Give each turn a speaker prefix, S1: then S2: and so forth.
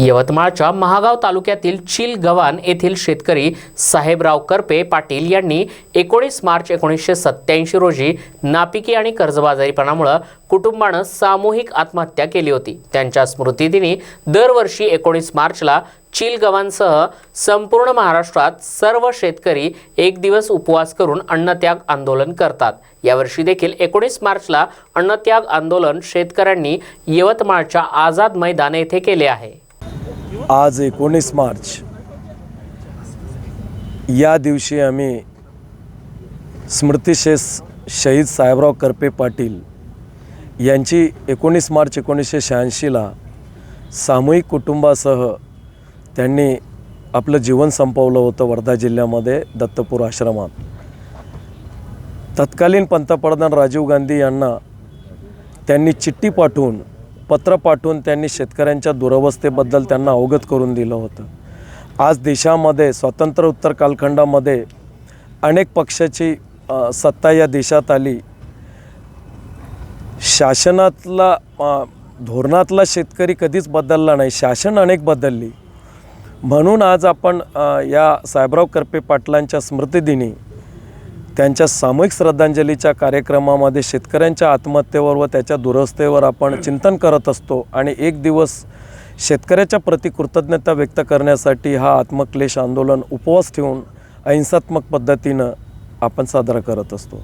S1: यवतमाळच्या महागाव तालुक्यातील चिल गव्हाण येथील शेतकरी साहेबराव करपे पाटील यांनी एकोणीस मार्च एकोणीसशे सत्याऐंशी रोजी नापिकी आणि कर्जबाजारीपणामुळं कुटुंबानं सामूहिक आत्महत्या केली होती. त्यांच्या स्मृतिदिनी दरवर्षी एकोणीस मार्चला चिल संपूर्ण महाराष्ट्रात सर्व शेतकरी एक दिवस उपवास करून अन्नत्याग आंदोलन करतात. यावर्षी देखील एकोणीस मार्चला अन्नत्याग आंदोलन शेतकऱ्यांनी यवतमाळच्या आझाद मैदान येथे केले आहे.
S2: आज एकोणीस मार्च. या दिवशी आम्ही स्मृतिशेष शहीद साहेबराव करपे पाटील यांची एकोणीस मार्च एकोणीसशे शहाऐंशीला सामूहिक कुटुंबासह त्यांनी आपलं जीवन संपवलं होतं वर्धा जिल्ह्यामध्ये दत्तपूर आश्रमात. तत्कालीन पंतप्रधान राजीव गांधी यांना त्यांनी चिठ्ठी पाठवून पत्र पाठवून त्यांनी शेतकऱ्यांच्या दुरवस्थेबद्दल त्यांना अवगत करून दिलं होतं. आज देशामध्ये स्वातंत्र्य उत्तर कालखंडामध्ये अनेक पक्षाची सत्ता या देशात आली. शासनातला धोरणातला शेतकरी कधीच बदलला नाही शासन अनेक बदलली. म्हणून आज आपण या साहेबराव करपे पाटलांच्या स्मृतिदिनी त्यांच्या सामूहिक श्रद्धांजलीच्या कार्यक्रमामध्ये शेतकऱ्यांच्या आत्महत्येवर व त्याच्या दुरवस्थेवर आपण चिंतन करत असतो आणि एक दिवस शेतकऱ्याच्या प्रति कृतज्ञता व्यक्त करण्यासाठी हा आत्मक्लेश आंदोलन उपवास ठेवून अहिंसात्मक पद्धतीनं आपण साजरा करत असतो.